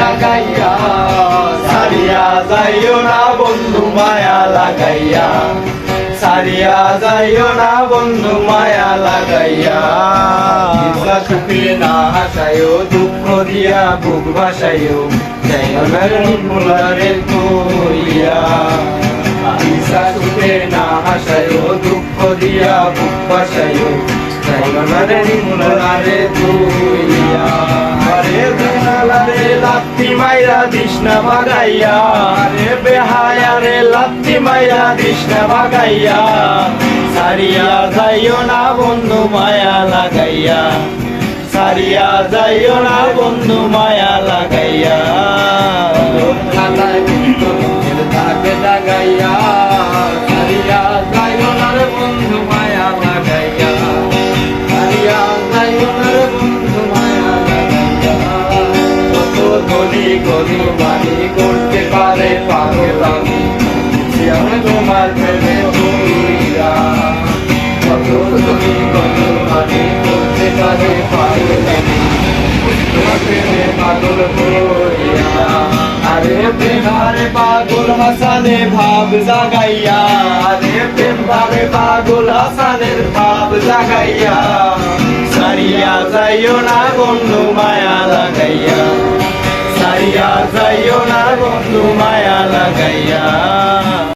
জাগাইয়া সারিয়া যাইও না বন্ধু মায়া লাগাইয়া। সারিয়া যাইও না বন্ধু মায়া লাগাইয়া। সুখে না হাসায়ও দুঃখ দিয়া বুক ভাসায়ও যাইও না নির্মলারে তুইয়া দুঃখ দিয়া বুক ভাসায়ও যাইও না মাইরা দিশনা বাগাইয়া রে বেহায়া রে লাত্তি মাইরা দিশনা বাগাইয়া। সারিয়া যাইও না বন্ধু মায়া লাগাইয়া, সারিয়া যাইও না বন্ধু মায়া লাগাইয়া। জাগাইয়া ধনী গনি মানি করতে পারে পাগল আমি আমি তোমার প্রেমে তুইরা কত ধনী গনি মানি করতে পারে পাগল আমি তোমার প্রেমে পাগল হইয়া আরে প্রেমারে পাগল হাসানে ভাব জাগাইয়া আরে প্রেমারে পাগল হাসানের ভাব জাগাইয়া সারিয়া যাইও না বন্ধু মায়া লাগাইয়া সারিয়া যাইও মায়া লাগাইয়া